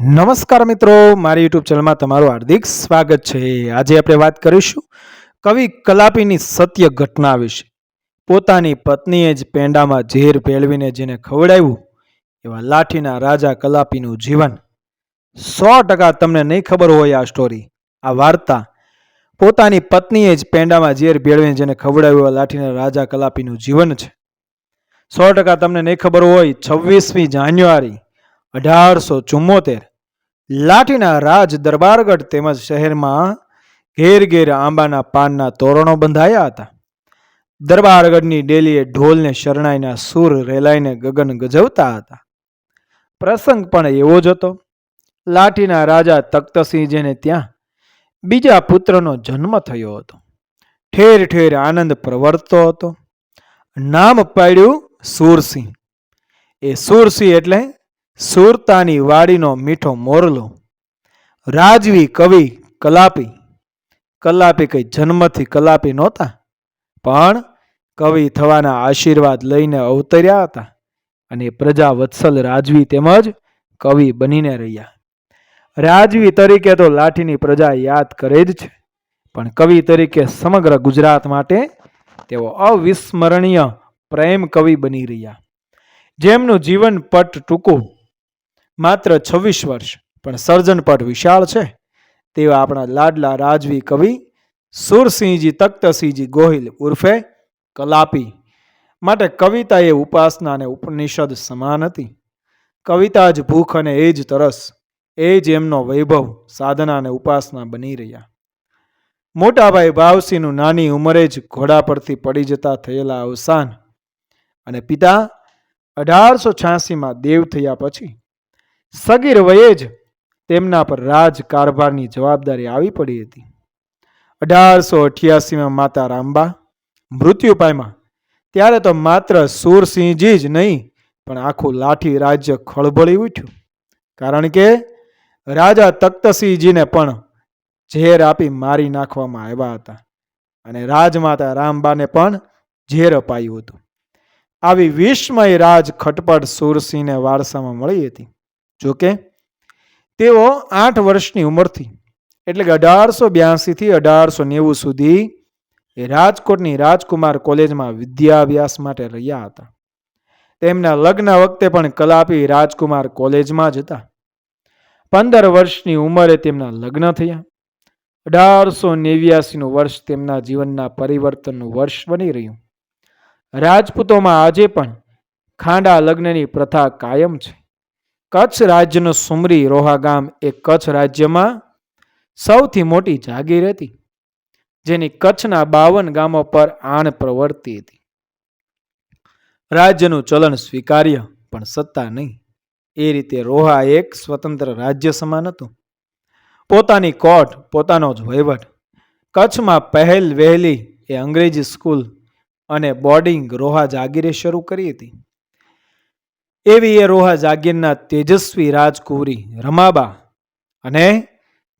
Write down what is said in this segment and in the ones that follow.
નમસ્કાર મિત્રો, મારી યુટ્યુબ ચેનલમાં તમારું હાર્દિક સ્વાગત છે. આજે આપણે વાત કરીશું કવિ કલાપીની સત્ય ઘટના વિશે. પોતાની પત્નીએ જ પેંડામાં ઝેર ભેળવીને જેને ખવડાવ્યું, એવા લાઠીના રાજા કલાપીનું જીવન. સો ટકા તમને નહીં ખબર હોય આ સ્ટોરી આ વાર્તા. પોતાની પત્નીએ જ પેંડામાં ઝેર ભેળવીને જેને ખવડાવ્યું, એવા લાઠીના રાજા કલાપીનું જીવન છે. સો ટકા તમને નહીં ખબર હોય, છવ્વીસમી જાન્યુઆરી અઢારસો ચુમ્મોતેર લાઠીના રાજ દરબારગઢ તેમજ શહેરમાં ઘેર ઘેર આંબાના પાનના તોરણો બંધાયા હતા. દરબારગઢની ડેલીએ ઢોલને શરણાઈના સૂર રેલાઈને ગગન ગજવતા હતા. પ્રસંગ પણ એવો જ હતો. લાઠીના રાજા તખ્તસિંહજીને ત્યાં બીજા પુત્રનો જન્મ થયો હતો. ઠેર ઠેર આનંદ પ્રવર્તતો હતો. નામ પાડ્યું સુરસિંહ. એ સુરસિંહ એટલે સુરતાની વાડીનો મીઠો મોરલો. રાજવી કવિ કલાપી. કલાપી કંઈ જન્મથી કલાપી નહોતા, પણ કવિ થવાના આશીર્વાદ લઈને અવતર્યા હતા અને પ્રજા વત્સલ રાજવી તેમજ કવિ બનીને રહ્યા. રાજવી તરીકે તો લાઠીની પ્રજા યાદ કરે જ છે, પણ કવિ તરીકે સમગ્ર ગુજરાત માટે તેઓ અવિસ્મરણીય પ્રેમ કવિ બની રહ્યા. જેમનું જીવન પટ ટૂંકું માત્ર છવ્વીસ વર્ષ, પણ સર્જનપટ વિશાળ છે. તેવા આપણા લાડલા રાજવી કવિ, સુરસિંહજી તખ્તસિંહજી ગોહિલ ઉર્ફે કલાપી. માટે કવિતા એ ઉપાસના અને ઉપનિષદ સમાન હતી. કવિતા જ ભૂખ અને એ જ તરસ, એ જ એમનો વૈભવ, સાધના અને ઉપાસના બની રહ્યા. મોટાભાઈ ભાવસિંહનું નાની ઉંમરે જ ઘોડા પરથી પડી જતા થયેલા અવસાન અને પિતા અઢારસો છ્યાસીમાં દેવ થયા પછી સગીર વયે જ તેમના પર રાજ કારભારની જવાબદારી આવી પડી હતી. અઢારસો અઠ્યાસીમાં માતા રામબા મૃત્યુ પામ્યા. ત્યારે તો માત્ર સુરસિંહજી જ નહીં, પણ આખું લાઠી રાજ્ય ખળભળી ઉઠ્યું. કારણ કે રાજા તખ્તસિંહજીને પણ ઝેર આપી મારી નાખવામાં આવ્યા હતા અને રાજમાતા રામબાને પણ ઝેર અપાયું હતું. આવી વિસ્મય રાજ ખટપટ સુરસિંહને વારસામાં મળી હતી. જોકે તેઓ આઠ વર્ષની ઉંમરથી, એટલે કે અઢારસો બ્યાસીથી અઢારસો નેવું સુધી એ રાજકોટની રાજકુમાર કોલેજમાં વિદ્યાભ્યાસ માટે રહ્યા હતા. તેમના લગ્ન વખતે પણ કલાપી રાજકુમાર કોલેજમાં જ હતા. પંદર વર્ષની ઉંમરે તેમના લગ્ન થયા. અઢારસો નેવ્યાસીનું વર્ષ તેમના જીવનના પરિવર્તનનું વર્ષ બની રહ્યું. રાજપૂતોમાં આજે પણ ખાંડા લગ્નની પ્રથા કાયમ છે. કચ્છ રાજ્યનું સુમરી રોહા ગામ એ કચ્છ રાજ્યમાં સૌથી મોટી જાગીર હતી, જેની કચ્છના બાવન ગામો પર આણ પ્રવર્તી હતી. રાજ્યનું ચલણ સ્વીકાર્ય, પણ સત્તા નહીં. એ રીતે રોહા એક સ્વતંત્ર રાજ્ય સમાન હતું. પોતાની કોર્ટ પોતાનો જ વહીવટ, કચ્છમાં પહેલ વહેલી એ અંગ્રેજી સ્કૂલ અને બોર્ડિંગ રોહા જાગીરે શરૂ કરી હતી. એવી એ રોહા જાગીરના તેજસ્વી રાજકુંવરી રમાબા અને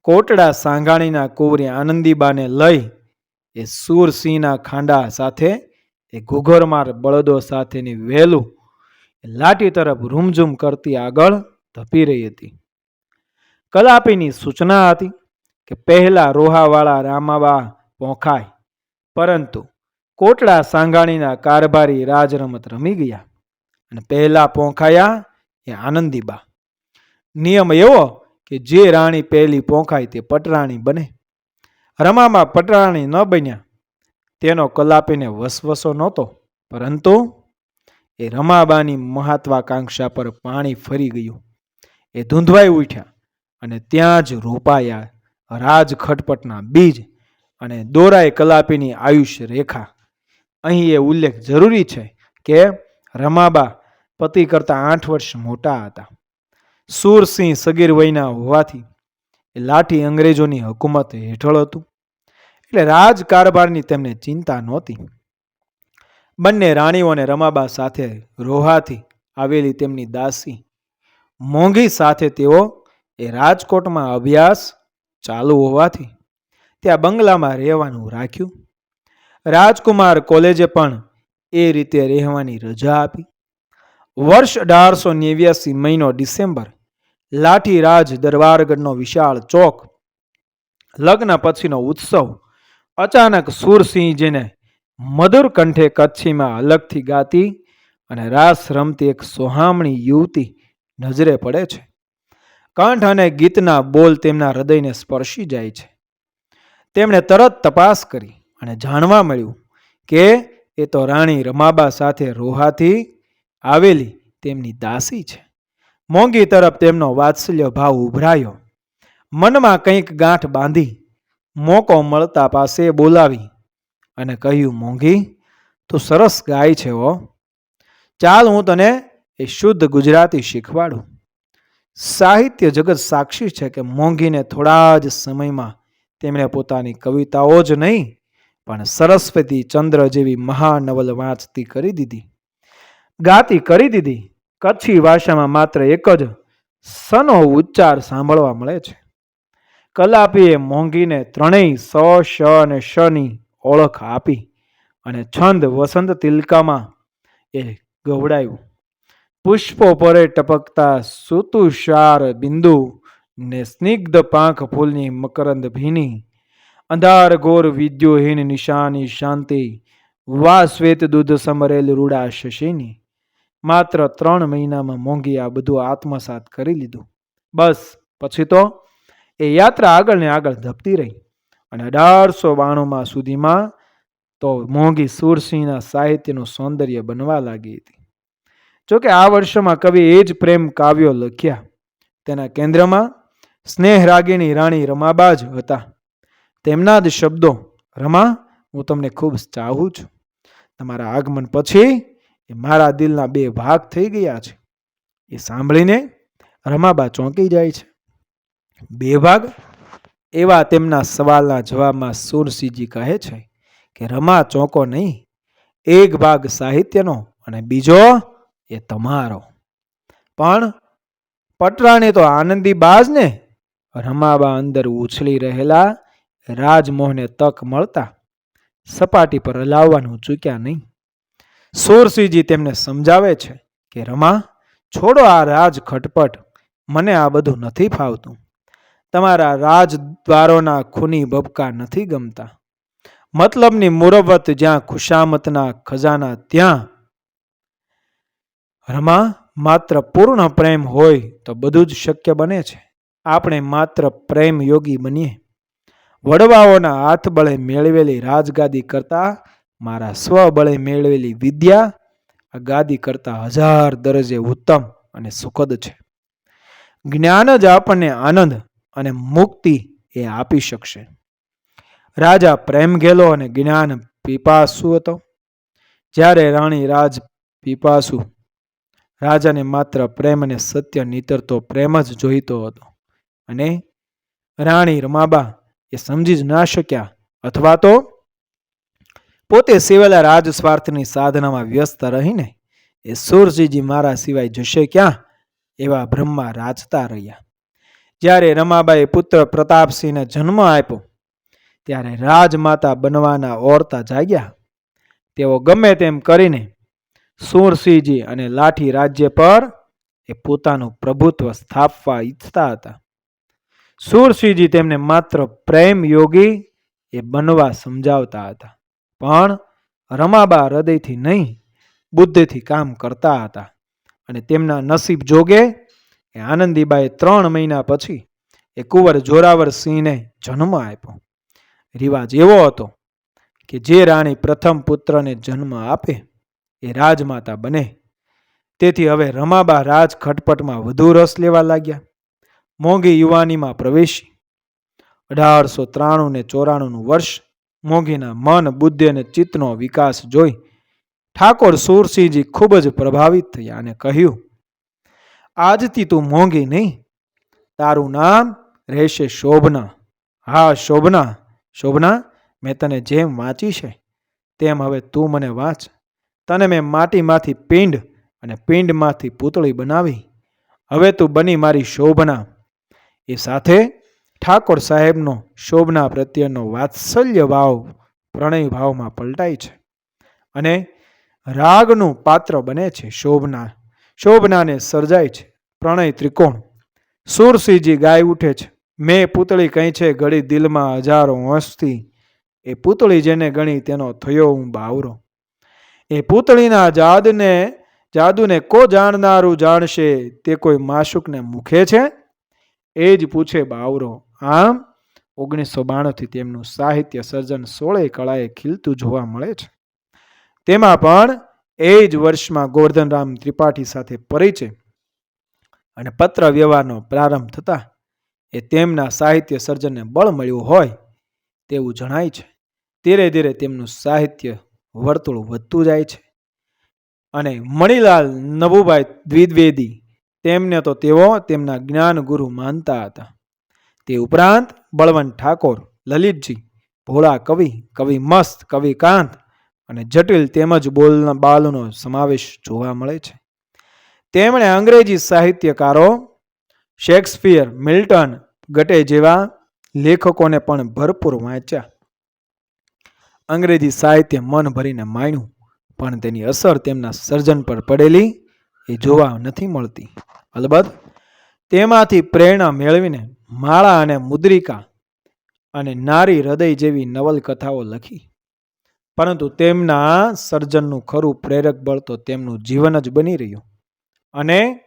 કોટડા સાંઘાણીના કુંવરી આનંદીબાને લઈ એ સુરસિંહના ખાંડા સાથે, એ ઘુઘરમાર બળદો સાથેની વહેલું લાઠી તરફ રૂમઝૂમ કરતી આગળ ધપી રહી હતી. કલાપીની સૂચના હતી કે પહેલા રોહાવાળા રામાબા પોંખાય, પરંતુ કોટડા સાંઘાણીના કારભારી રાજરમત રમી ગયા. અને પહેલા પોંખાયા એ આનંદીબા નિયમ એવો કે જે રાણી પહેલી પોંખાય તે પટરાણી બને. રમામાં પટરાણી ન બન્યા. તેનો કલાપીને વસવસો નહોતો. પરંતુ એ રમાબાની મહત્વાકાંક્ષા પર પાણી ફરી ગયું. એ ધૂંધવાઈ ઉઠ્યા અને ત્યાં જ રોપાયા રાજ ખટપટના બીજ અને દોરાય કલાપીની આયુષ્ય રેખા. અહીં એ ઉલ્લેખ જરૂરી છે કે રમાબા પતિ કરતાં આઠ વર્ષ મોટા હતા. સુરસિંહ સગીર વયના હોવાથી એ લાઠી અંગ્રેજોની હકુમત હેઠળ હતું. એટલે રાજકારભારની તેમને ચિંતા નહોતી. બંને રાણીઓને રમાબા સાથે રોહાથી આવેલી તેમની દાસી મોંઘી સાથે તેઓ એ રાજકોટમાં અભ્યાસ ચાલુ હોવાથી ત્યાં બંગલામાં રહેવાનું રાખ્યું. રાજકુમાર કોલેજે પણ એ રીતે રહેવાની રજા આપી. વર્ષ અઢારસો નેવ્યાસી મહિનો ડિસેમ્બર, લાઠીરાજ દરબારગઢનો વિશાળ ચોક, લગ્ન પછીનો ઉત્સવ, અચાનક સુરસિંહ જેને મધુર કંઠે કચ્છીમાં અલગથી ગાતી અને રાસ રમતી એક સોહામણી યુવતી નજરે પડે છે. કંઠ અને ગીતના બોલ તેમના હૃદયને સ્પર્શી જાય છે. તેમણે તરત તપાસ કરી અને જાણવા મળ્યું કે એ તો રાણી રમાબા સાથે રોહાથી આવેલી તેમની દાસી છે. મોંઘી તરફ તેમનો વાત્સલ્ય ભાવ ઉભરાયો. મનમાં કંઈક ગાંઠ બાંધી મોકો મળતા પાસે બોલાવી અને કહ્યું, મોંઘી, તું સરસ ગાય છે હો. ચાલ, હું તને એ શુદ્ધ ગુજરાતી શીખવાડું. સાહિત્ય જગત સાક્ષી છે કે મોંઘીને થોડા જ સમયમાં તેમણે પોતાની કવિતાઓ જ નહીં, પણ સરસ્વતી ચંદ્ર જેવી મહાનવલ વાંચતી કરી દીધી. ગાતી કરી દીધી. કચ્છી ભાષામાં માત્ર એક જ સનો ઉચ્ચાર સાંભળવા મળે છે. કલાપીએ મોંઘીને ત્રણેય સ, શ અને શની ઓળખ આપી અને છંદ વસંત તિલકામાં એ ગવડાયું. પુષ્પો પરે ટપકતા સુતુષાર બિંદુ ને સ્નિગ્ધ પાંખ ફૂલની મકરંદ ભીની. અંધાર ઘોર વિદ્યુહીન નિશાની શાંતિ વા શ્વેત દૂધ સમરેલ રૂડા શશીની. માત્ર ત્રણ મહિનામાં મોંઘી આ બધું આત્મસાત કરી લીધું. બસ, પછી તો એ યાત્રા આગળ ને આગળ ધપતી રહી અને અઢારસો બાણુંમાં સુધીમાં તો મોંઘી સુરસિંહના સાહિત્યનું સૌંદર્ય બનવા લાગી હતી. જોકે આ વર્ષોમાં કવિ એ જ પ્રેમ કાવ્યો લખ્યા. તેના કેન્દ્રમાં સ્નેહ રાગીણી રાણી રમાબા જ હતા. તેમના જ શબ્દો, રમા, હું તમને ખૂબ ચાહું છું. તમારા આગમન પછી એ મારા દિલના બે ભાગ થઈ ગયા છે. એ સાંભળીને રમાબા ચોંકી જાય છે. બે ભાગ? એવા તેમના સવાલના જવાબમાં સુરસિંહજી કહે છે કે, રમા ચોંકો નહીં. એક ભાગ સાહિત્યનો અને બીજો એ તમારો. પણ પટરાણી તો આનંદી બાજ ને રમાબા અંદર ઉછળી રહેલા રાજમોહને તક મળતા સપાટી પર હલાવવાનું ચૂક્યા નહીં. સુરસિંહજી તેમને સમજાવે છે કે, રમા, છોડો આ રાજ ખટપટ. મને આ બધું નથી ફાવતું. તમારા રાજદ્વારોના ખૂની બબકા નથી ગમતા. મતલબની મુરવત જ્યાં ખુશામતના ખજાના ત્યાં. રમા, માત્ર પૂર્ણ પ્રેમ હોય તો બધું જ શક્ય બને છે. આપણે માત્ર પ્રેમ યોગી બનીએ. વડવાઓના હાથ બળે મેળવેલી રાજગાદી કરતા મારા સ્વબળે મેળવેલી વિદ્યા આ ગાદી કરતા હજાર દરજે ઉત્તમ અને સુખદ છે. જ્ઞાન જ આપણને આનંદ અને મુક્તિ એ આપી શકશે. રાજા પ્રેમ ગેલો અને જ્ઞાન પીપાસુ હતો. જ્યારે રાણી રાજ પીપાસુ, રાજાને માત્ર પ્રેમ અને સત્ય નીતરતો પ્રેમ જ જોઈતો હતો. અને રાણી રમાબા એ સમજી જ ના શક્યા અથવા તો પોતે સેવેલા રાજ સ્વાર્થની સાધનામાં વ્યસ્ત રહીને એ સુરજીજી મારા સિવાય જશે ક્યાં? એવા બ્રહ્મા રાજતા રહ્યા. જ્યારે રમાબાઈ પુત્ર પ્રતાપસિંહને જન્મ આપ્યો, ત્યારે રાજમાતા બનવાના ઓરતા જાગ્યા. તેઓ ગમે તેમ કરીને સુરસિંહજી અને લાઠી રાજ્ય પર એ પોતાનું પ્રભુત્વ સ્થાપવા ઈચ્છતા હતા. સુરસિંહજી તેમને માત્ર પ્રેમ યોગી એ બનવા સમજાવતા હતા. પણ રમાબા હૃદયથી નહીં, બુદ્ધિથી કામ કરતા હતા. અને તેમના નસીબ જોગે એ આનંદીબાએ ત્રણ મહિના પછી એ કુંવર જોરાવર સિંહને જન્મ આપ્યો. રિવાજ એવો હતો કે જે રાણી પ્રથમ પુત્રને જન્મ આપે એ રાજમાતા બને. તેથી હવે રમાબા રાજ ખટપટમાં વધુ રસ લેવા લાગ્યા. મોંઘી યુવાનીમાં પ્રવેશી. અઢારસો ત્રાણું ને ચોરાણુંનું વર્ષ મોંઘીના મન, બુદ્ધિ અને ચિત્તનો વિકાસ જોઈ ઠાકોર સુરસિંહજી ખૂબ જ પ્રભાવિત થયા અને કહ્યું, આજથી તું મોંઘી નહીં. તારું નામ રહેશે શોભના. હા, શોભના શોભના, મેં તને જેમ વાંચી છે, તેમ હવે તું મને વાંચ. તને મેં માટીમાંથી પિંડ અને પિંડમાંથી પૂતળી બનાવી. હવે તું બની મારી શોભના. એ સાથે ઠાકોર સાહેબનો શોભના પ્રત્યેનો વાત્સલ્ય ભાવ પ્રણય ભાવમાં પલટાય છે અને રાગનું પાત્ર બને છે શોભના, શોભનાને સર્જાય છે પ્રણય ત્રિકોણ. સુરસિંહજી ગાય ઉઠે છે. મેં પૂતળી કહી છે ઘડી દિલમાં હજારો હોંશથી એ પૂતળી જેને ગણી તેનો થયો હું બાવરો. એ પૂતળીના જાદને, જાદુને કો જાણનારું જાણશે તે કોઈ માશુકને મુખે છે? એ જ પૂછે બાવરો. આમ ઓગણીસો બાણુંથી તેમનું સાહિત્ય સર્જન સોળે કળાએ ખીલતું જોવા મળે છે. તેમાં પણ એ જ વર્ષમાં ગોવર્ધનરામ ત્રિપાઠી સાથે પરિચય અને પત્ર વ્યવહારનો પ્રારંભ થતા એ તેમના સાહિત્ય સર્જનને બળ મળ્યું હોય તેવું જણાય છે. ધીરે ધીરે તેમનું સાહિત્ય વર્તુળ વધતું જાય છે અને મણિલાલ નભુભાઈ દ્વિવેદી તેમને તો તેઓ તેમના જ્ઞાન ગુરુ માનતા હતા. તે ઉપરાંત બળવંત ઠાકોર, લલિતજી, ભોળા કવિ કવિ મસ્ત, કવિ કાંત અને જટિલ તેમજ બોલના બાલનો સમાવેશ જોવા મળે છે. તેમણે અંગ્રેજી સાહિત્યકારો શેક્સપિયર, મિલ્ટન ગટે જેવા લેખકોને પણ ભરપૂર વાંચ્યા. અંગ્રેજી સાહિત્ય મન ભરીને માણ્યું, પણ તેની અસર તેમના સર્જન પર પડેલી એ જોવા નથી મળતી. અલબત્ત તેમાંથી પ્રેરણા મેળવીને માળા અને મુદ્રિકા અને નારી હૃદય જેવી નવલકથાઓ લખી. પરંતુ તેમના સર્જનનું ખરું પ્રેરક બળ તો તેમનું જીવન જ બની રહ્યું. અને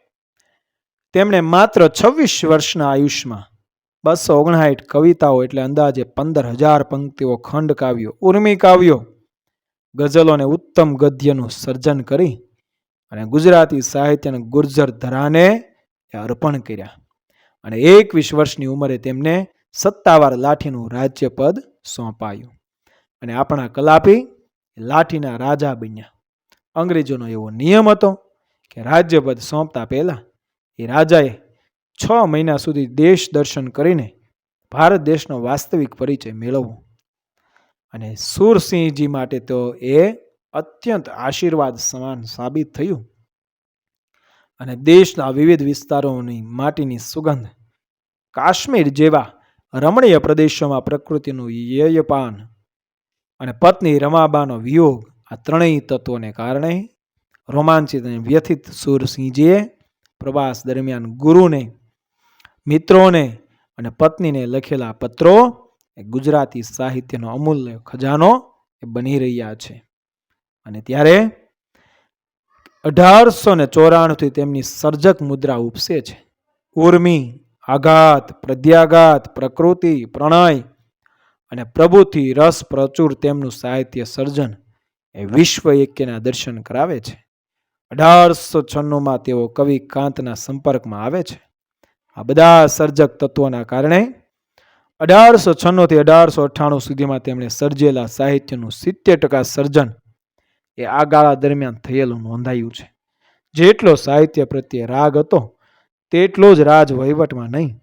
તેમણે માત્ર છવ્વીસ વર્ષના આયુષ્યમાં બસો ઓગણસાઠ કવિતાઓ એટલે અંદાજે પંદર હજાર પંક્તિઓ ખંડ કાવ્યો, ઉર્મી કાવ્યો, ગઝલો અને ઉત્તમ ગદ્યનું સર્જન કરી અને ગુજરાતી સાહિત્યના ગુર્જર ધરાને એ અર્પણ કર્યા. અને એકવીસ વર્ષની ઉંમરે તેમને સત્તાવાર લાઠીનું રાજ્યપદ સોંપાયું. અને આપણા કલાપી લાઠીના રાજા બન્યા. અંગ્રેજોનો એવો નિયમ હતો કે રાજ્યપદ સોંપતા પહેલાં એ રાજાએ છ મહિના સુધી દેશ દર્શન કરીને ભારત દેશનો વાસ્તવિક પરિચય મેળવવો. અને સુરસિંહજી માટે તો એ અત્યંત આશીર્વાદ સમાન સાબિત થયું. અને દેશના વિવિધ વિસ્તારોની માટીની સુગંધ. કાશ્મીર જેવા રમણીય પ્રદેશોમાં પ્રકૃતિનું યયપાન અને પત્ની રમાબાનો વિયોગ આ ત્રણેય તત્વોને કારણે રોમાંચિત અને વ્યથિત સુરસિંહજીએ પ્રવાસ દરમિયાન ગુરુને, મિત્રોને અને પત્નીને લખેલા પત્રો એ ગુજરાતી સાહિત્યનો અમૂલ્ય ખજાનો એ બની રહ્યા છે. અને ત્યારે અઢારસો ને ચોરાણુંથી તેમની સર્જક મુદ્રા ઉપસે છે. ઉર્મી, આઘાત પ્રદ્યાઘાત પ્રકૃતિ, પ્રણય અને પ્રભુથી રસ પ્રચુર તેમનું સાહિત્ય સર્જન એ વિશ્વ એક્યના દર્શન કરાવે છે. અઢારસો છન્નુંમાં તેઓ કવિ કાંતના સંપર્કમાં આવે છે. આ બધા સર્જક તત્વોના કારણે અઢારસો છન્નુંથી અઢારસો અઠ્ઠાણું સુધીમાં તેમણે સર્જેલા સાહિત્યનું સિત્તેર ટકા સર્જન એ આ ગાળા દરમિયાન થયેલું નોંધાયું છે. જેટલો સાહિત્ય પ્રત્યે રાગ હતો, તેટલો જ રાજ વહીવટમાં નહીં.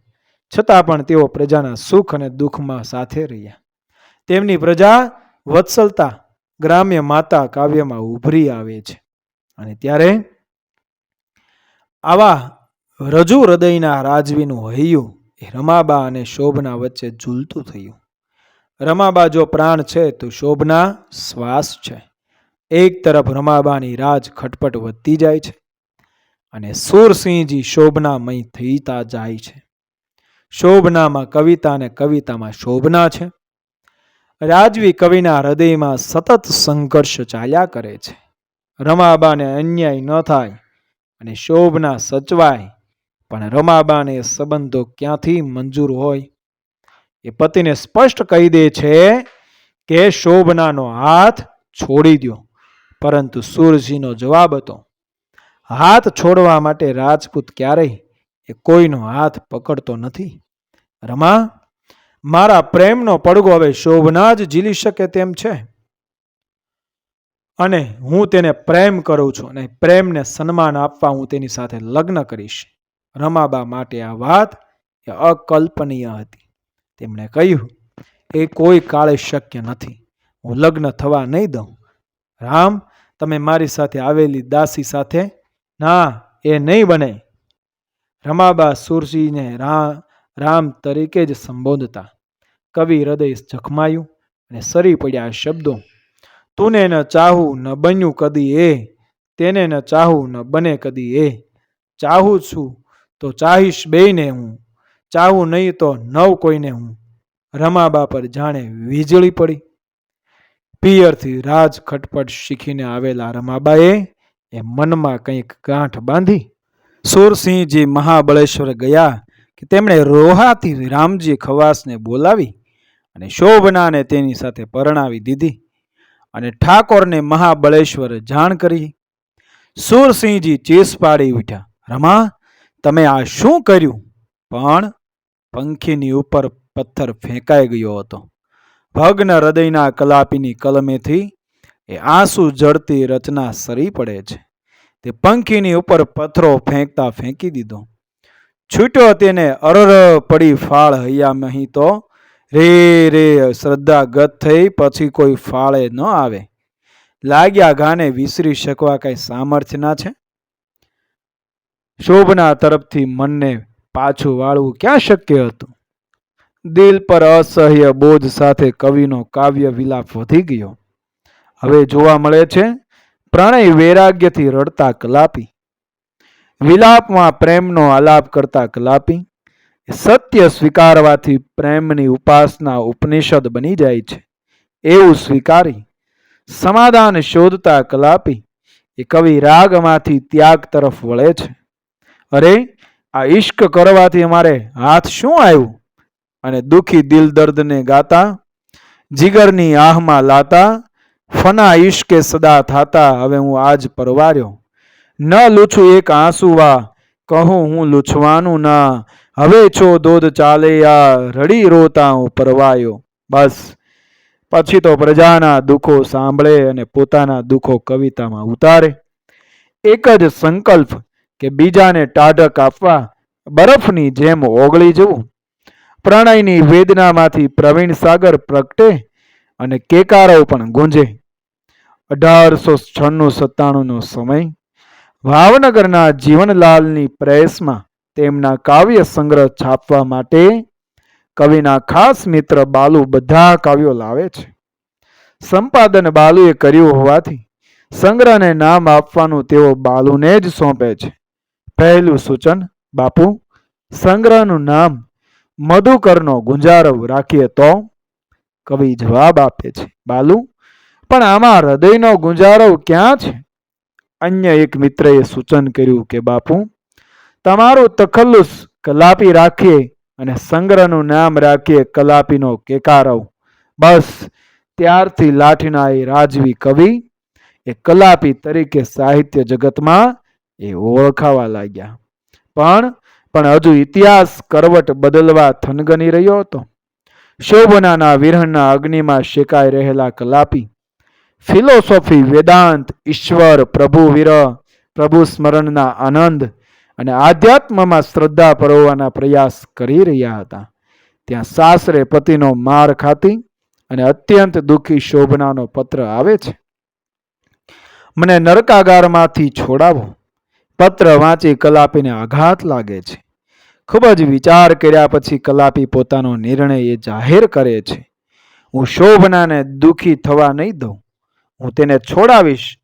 છતાં પણ તેઓ પ્રજાના સુખ અને દુઃખમાં સાથે રહ્યા. તેમની પ્રજા વત્સલતા ગ્રામ્ય માતા કાવ્યમાં ઉભરી આવે છે. અને ત્યારે આવા રજુ હૃદયના રાજવીનું હૈયું એ રમાબા અને શોભના વચ્ચે ઝૂલતું થયું. રમાબા જો પ્રાણ છે તો શોભના શ્વાસ છે. એક તરફ રમાબાની રાજ ખટપટ વધતી જાય છે અને સુરસિંહજી શોભનામય થઈતા જાય છે. શોભનામાં કવિતા અને કવિતામાં શોભના છે. રાજવી કવિના હૃદયમાં સતત સંઘર્ષ ચાલ્યા કરે છે. રમાબાને અન્યાય ન થાય અને શોભના સચવાય, પણ રમાબાને સંબંધો ક્યાંથી મંજૂર હોય? એ પતિને સ્પષ્ટ કહી દે છે કે શોભનાનો હાથ છોડી દો પરંતુ સુરજીનો જવાબ હતો, હાથ છોડવા માટે રાજપૂત ક્યારેય એ કોઈનો હાથ પકડતો નથી. રમા, મારા પ્રેમનો પડગો હવે શોભના જ ઝીલી શકે તેમ છે. અને હું તેને પ્રેમ કરું છું અને પ્રેમને સન્માન આપવા હું તેની સાથે લગ્ન કરીશ. રમાબા માટે આ વાત એ અકલ્પનીય હતી. તેમણે કહ્યું, એ કોઈ કાળે શક્ય નથી. હું લગ્ન થવા નહીં દઉં. રામ તમે મારી સાથે આવેલી દાસી સાથે? ના, એ નહીં બને. રમાબા સુરજીને રા, રામ તરીકે જ સંબોધતા. કવિ હૃદય જખમાયું અને સરી પડ્યા શબ્દો. તુને ન ચાહું ન બન્યું કદી એ, તેને ન ચાહું ન બને કદી એ. ચાહું છું તો ચાહીશ બેયને હું, ચાહું નહીં તો નવ કોઈને હું. રમાબા પર જાણે વીજળી પડી. પિયરથી રાજ ખટપટ શીખીને આવેલા રમાબાએ એ મનમાં કંઈક ગાંઠ બાંધી, સુરસિંહજી મહાબળેશ્વર ગયા કે તેમણે રોહાથી રામજી ખવાસને બોલાવી અને શોભનાને તેની સાથે પરણાવી દીધી અને ઠાકોરને મહાબળેશ્વર જાણ કરી. સુરસિંહજી ચીસ પાડી ઉઠ્યા, રમા, તમે આ શું કર્યું? પણ પંખીની ઉપર પથ્થર ફેંકાઈ ગયો હતો. ભગ્ન હૃદયના કલાપીની કલમેથી એ આંસુ જળતી રચના સરી પડે છે. તે પંખીની ઉપર પથ્થરો ફેંકતા ફેંકી દીધો. છૂટ્યો તેને અરર પડી ફાળ હૈયામહી તો રે રે શ્રદ્ધા ગત થઈ પછી કોઈ ફાળે ન આવે. લાગ્યા ગાને વિસરી શકવા કઈ સામર્થ્ય ના છે? શોભના તરફથી મનને પાછું વાળવું ક્યાં શક્ય હતું? દિલ પર અસહ્ય બોજ સાથે કવિનો કાવ્ય વિલાપ વધી ગયો. હવે જોવા મળે છે, પ્રણય વૈરાગ્યથી રડતા કલાપી. વિલાપમાં પ્રેમનો આલાપ કરતા કલાપી. સત્ય સ્વીકારવાથી પ્રેમની ઉપાસના ઉપનિષદ બની જાય છે. એવું સ્વીકારી, સમાધાન શોધતા કલાપી, એ કવિ રાગમાંથી ત્યાગ તરફ વળે છે. અરે, આ ઈશ્ક કરવાથી અમારે હાથ શું આવ્યું? અને દુઃખી દિલ દર્દને ગાતા, જીગરની આહમાં લાતા, ફના ઈશ્કે સદા થાતા, હવે હું આજ પરવાર્યો. ન લૂછું એક આંસુવા કહું હું લૂછવાનું ના. હવે છો દોધ ચાલે આ રડી રોતા હું પરવાયો. બસ. પછી તો પ્રજાના દુઃખો સાંભળે અને પોતાના દુઃખો કવિતામાં ઉતારે. એક જ સંકલ્પ કે બીજાને ટાઢક આપવા, બરફની જેમ ઓગળી જવું. પ્રણયની વેદનામાંથી પ્રવીણ સાગર પ્રગટે અને કેકારો પણ ગુંજે. અઢારસો છન્નું સત્તાણુંનો સમય. ભાવનગરના જીવનલાલની પ્રેસમાં તેમના કાવ્ય સંગ્રહ છાપવા માટે કવિના ખાસ મિત્ર બાલુ બધા કાવ્યો લાવે છે. સંપાદન બાલુએ કર્યું હોવાથી સંગ્રહને નામ આપવાનું તેઓ બાલુને જ સોંપે છે. પહેલું સૂચન, બાપુ, સંગ્રહનું નામ મધુકરનો ગુંજારવ રાખીએ તો? કવિ જવાબ આપે છે, બાલુ. પણ આમાં હૃદયનો ગુંજારવ ક્યાં છે? અન્ય એક મિત્રએ સૂચન કર્યું કે, બાપુ, તમારું તખલ્લુસ કલાપી રાખીએ અને સંગ્રહનું નામ રાખીએ કલાપીનો કેકારવ. બસ, ત્યારથી લાઠીના એ રાજવી કવિ એ કલાપી તરીકે સાહિત્ય જગતમાં એ ઓળખાવા લાગ્યા. પણ પણ હજુ ઇતિહાસ કરવટ બદલવા થનગની રહ્યો હતો. શોભનાના વિરહના અગ્નિમાં શેકાઈ રહેલા કલાપી. ફિલોસોફી, વેદાંત, ઈશ્વર, પ્રભુ વિરહ, પ્રભુ સ્મરણના આનંદ અને આધ્યાત્મમાં શ્રદ્ધા પરોવવાના પ્રયાસ કરી રહ્યા હતા. ત્યાં સાસરે પતિનો માર ખાતી અને અત્યંત દુઃખી શોભનાનો પત્ર આવે છે. મને નરકાગારમાંથી છોડાવો. પત્ર વાંચી કલાપીને આઘાત લાગે છે. ખૂબ જ વિચાર કર્યા પછી કલાપી પોતાનો નિર્ણય એ જાહેર કરે છે. હું શોભનાને દુઃખી થવા નહીં દઉં. હું તેને છોડાવીશ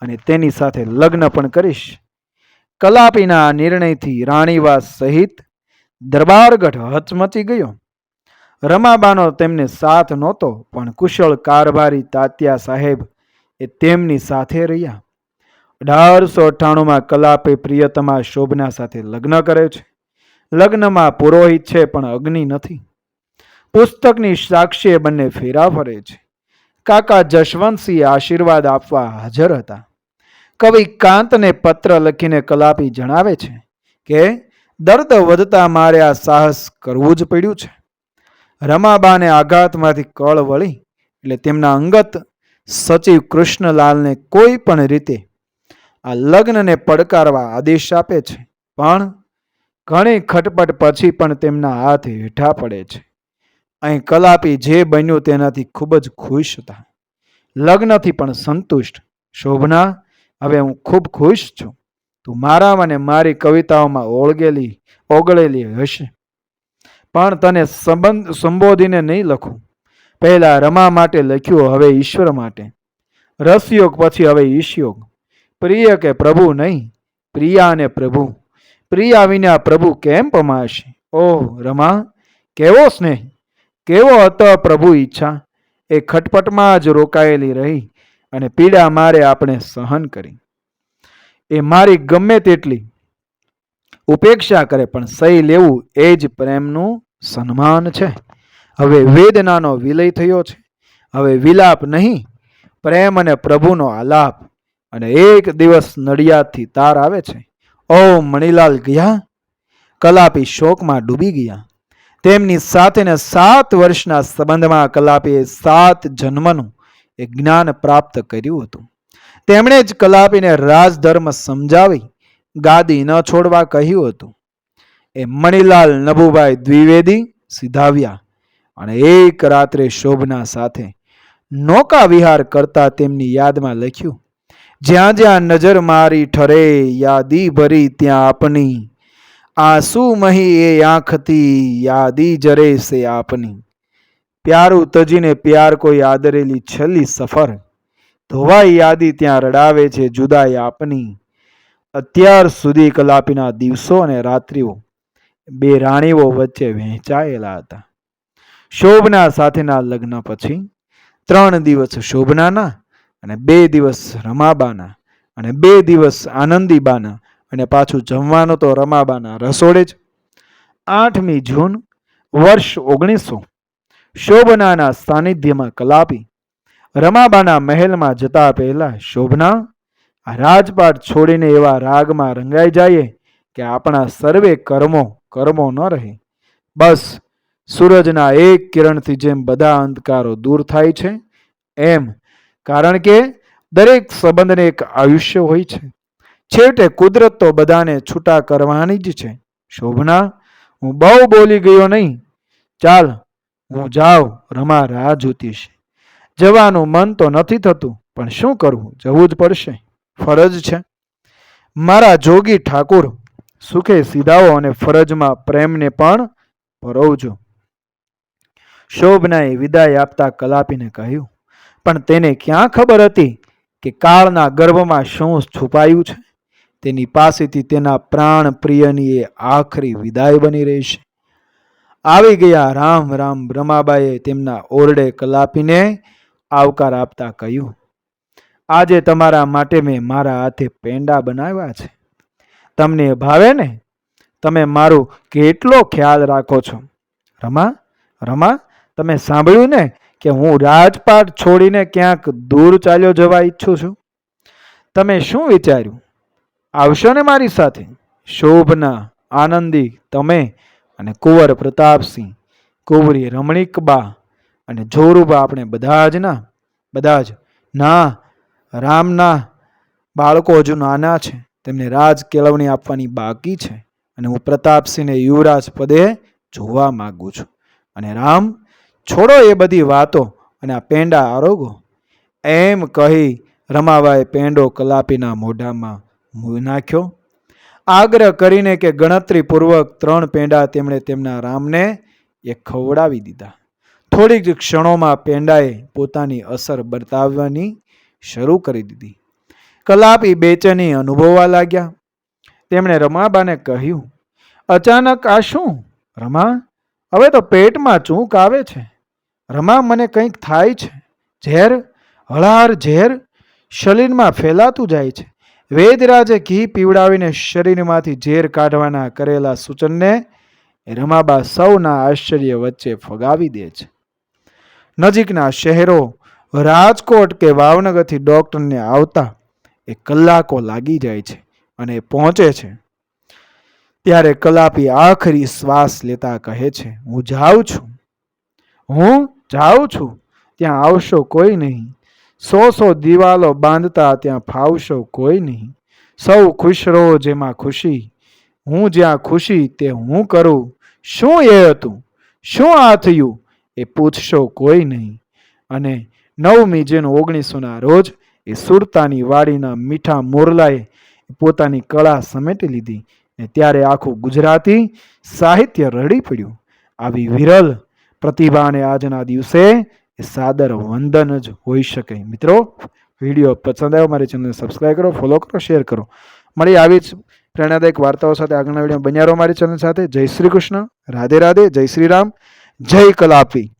અને તેની સાથે લગ્ન પણ કરીશ. કલાપીના નિર્ણયથી રાણીવાસ સહિત દરબારગઢ હચમચી ગયો. રમાબાનો તેમને સાથ નહોતો, પણ કુશળ કારભારી તાત્યા સાહેબ એ તેમની સાથે રહ્યા. અઢારસો અઠ્ઠાણુંમાં કલાપે પ્રિયતમા શોભના સાથે લગ્ન કરે છે. લગ્નમાં પુરોહિત છે પણ અગ્નિ નથી. પુસ્તકની સાક્ષીએ બંને ફેરા ફરે છે. કાકા જશવંતસિંહ આશીર્વાદ આપવા હાજર હતા. કવિ કાંતને પત્ર લખીને કલાપી જણાવે છે કે, દર્દ વધતા મારે આ સાહસ કરવું જ પડ્યું છે. રમાબાને આઘાતમાંથી કળ વળી, એટલે તેમના અંગત સચિવ કૃષ્ણલાલને કોઈ પણ રીતે આ લગ્નને પડકારવા આદેશ આપે છે. પણ ઘણી ખટપટ પછી પણ તેમના હાથ હેઠા પડે છે. અહીં કલાપી જે બન્યું તેનાથી ખૂબ જ ખુશ હતા. લગ્નથી પણ સંતુષ્ટ. શોભના, હવે હું ખૂબ ખુશ છું. તું મારા અને મારી કવિતાઓમાં ઓળગેલી, ઓગળેલી હશે. પણ તને સંબંધ, સંબોધીને નહીં લખું. પહેલાં રમા માટે લખ્યું, હવે ઈશ્વર માટે. રસયોગ પછી હવે ઈશયોગ. પ્રિય કે પ્રભુ નહીં? પ્રિયા અને પ્રભુ. પ્રિયા વિના પ્રભુ કેમ પમાશે? ઓહ, રમા, કેવો સ્નેહ? કેવો હતો પ્રભુ ઈચ્છા? એ ખટપટમાં જ રોકાયેલી રહી અને પીડા મારે આપણે સહન કરી. એ મારી ગમે તેટલી ઉપેક્ષા કરે, પણ સહી લેવું એ જ પ્રેમનું સન્માન છે. હવે વેદનાનો વિલય થયો છે. હવે વિલાપ નહીં, પ્રેમ અને પ્રભુનો આલાપ અને એક દિવસ નડિયાદથી તાર આવે છે. ઓ મણિલાલ ગયા? કલાપી શોકમાં ડૂબી ગયા. તેમની સાથેને સાત વર્ષના સંબંધમાં કલાપીએ સાત જન્મનું એ જ્ઞાન પ્રાપ્ત કર્યું હતું. તેમણે જ કલાપીને રાજધર્મ સમજાવી, ગાદી ન છોડવા કહ્યું હતું. એ મણિલાલ નભુભાઈ દ્વિવેદી સિધાવ્યા અને એક રાત્રે શોભના સાથે નૌકા વિહાર કરતા તેમની યાદમાં લખ્યું જ્યાં જ્યાં નજર મારી ઠરે, યાદી ભરી ત્યાં આપની. આંસુ મહી એ આંખથી, યાદી જરે સે આપની. પ્યારું તજીને પ્યાર કોઈ આદરેલી છેલ્લી સફર. ધોવાઈ યાદી ત્યાં રડાવે છે જુદાઈ આપની. અત્યાર સુધી કલાપીના દિવસો અને રાત્રિઓ બે રાણીઓ વચ્ચે વહેંચાયેલા હતા. શોભના સાથેના લગ્ન પછી ત્રણ દિવસ શોભનાના અને બે દિવસ રમાબાના અને બે દિવસ આનંદીબાના અને પાછું જમવાનું તો રમાબાના રસોડે જ. આઠમી જૂન વર્ષ ઓગણીસો શોભનાના સાનિધ્યમાં કલાપી. રમાબાના મહેલમાં જતા પહેલા શોભના આ રાજપાટ છોડીને એવા રાગમાં રંગાઈ જાય કે આપણા સર્વે કર્મો કર્મો ન રહે. બસ સૂરજના એક કિરણથી જેમ બધા અંધકારો દૂર થાય છે, એમ કારણ કે દરેક સંબંધને એક આયુષ્ય હોય છે. છેવટે કુદરત તો બધાને છૂટા કરવાની જ છે. શોભના, હું બહુ બોલી ગયો નહીં. ચાલ, હું જાઉં, રમા રાહ જોતી જવાનું મન તો નથી થતું, પણ શું કરવું? જવું જ પડશે. ફરજ છે. મારા જોગી ઠાકુર, સુખે સીધાઓ અને ફરજમાં પ્રેમને પણ પરોવજો. શોભનાએ વિદાય આપતા કલાપીને કહ્યું પણ તેને ક્યાં ખબર હતી કે કાળના ગર્ભમાં શું છુપાયું છે? તેની પાસેથી તેના પ્રાણ પ્રિયની એ આખરી વિદાય બની રહેશે આવી ગયા રામ રામ રમાબાઈએ તેમના ઓરડે કલાપીને આવકાર આપતા કહ્યું, આજે તમારા માટે મેં મારા હાથે પેંડા બનાવ્યા છે. તમને ભાવે ને? તમે મારું કેટલો ખ્યાલ રાખો છો? રમા રમા, તમે સાંભળ્યું ને? કે હું રાજપાટ છોડીને ક્યાંક દૂર ચાલ્યો જવા ઈચ્છું છું? તમે શું વિચાર્યું? આવશો ને મારી સાથે? શોભના, આનંદી, તમે અને કુંવર પ્રતાપસિંહ, કુંવરી રમણીકબા અને જોરુબા આપણે બધા જ ના, બધા જ ના, રામના બાળકો હજુ નાના છે. તેમને રાજ કેળવણી આપવાની બાકી છે. અને હું પ્રતાપસિંહને યુવરાજ પદે જોવા માગું છું. અને રામ છોડો એ બધી વાતો અને આ પેંડા આરોગો. એમ કહી રમાબાએ પેંડો કલાપીના મોઢામાં નાખ્યો. આગ્રહ કરીને કે ગણતરીપૂર્વક ત્રણ પેંડા તેમણે તેમના રામને એ ખવડાવી દીધા. થોડીક જ ક્ષણોમાં પેંડાએ પોતાની અસર બતાવવાની શરૂ કરી દીધી. કલાપી બેચેની અનુભવવા લાગ્યા. તેમણે રમાબાને કહ્યું, અચાનક આ શું? રમા, હવે તો પેટમાં ચૂંક આવે છે. રમા મને કંઈક થાય છે? ઝેર હળાર ઝેર, શરીરમાં ફેલાતું જાય છે. વેદરાજે ઘી પીવડાવીને શરીરમાંથી ઝેર કાઢવાના કરેલા સૂચનને રમાબા સૌના આશ્ચર્ય વચ્ચે ફગાવી દે છે. નજીકના શહેરો, રાજકોટ કે ભાવનગરથી ડૉક્ટરને આવતા એ કલાકો લાગી જાય છે અને પહોંચે છે. ત્યારે કલાપી આખરી શ્વાસ લેતા કહે છે, હું જાઉં છું. હું જાઉં છું, ત્યાં આવશો કોઈ નહીં. સો સો દિવાલો બાંધતા ત્યાં ફાવશો કોઈ નહીં. સૌ ખુશ રહો જેમાં ખુશી. હું જ્યાં ખુશી તે હું કરું. શું એ હતું? શું આ થયું? એ પૂછશો કોઈ નહીં. અને નવમી જેનું ઓગણીસોના રોજ એ સુરતાની વાડીના મીઠા મોરલાએ પોતાની કળા સમેટી લીધી ને ત્યારે આખું ગુજરાતી સાહિત્ય રડી પડ્યું. આવી વિરલ પ્રતિભાને આજના દિવસે સાદર વંદન જ હોઈ શકે. મિત્રો, વીડિયો પસંદ આવ્યો મારી ચેનલને સબસ્ક્રાઈબ કરો ફોલો કરો શેર કરો. મળી આવી જ પ્રેરણાદાયક વાર્તાઓ સાથે આગળના વીડિયો બન્યા રહો મારી ચેનલ સાથે. જય શ્રી કૃષ્ણ. રાધે રાધે. જય શ્રી રામ. જય કલાપી.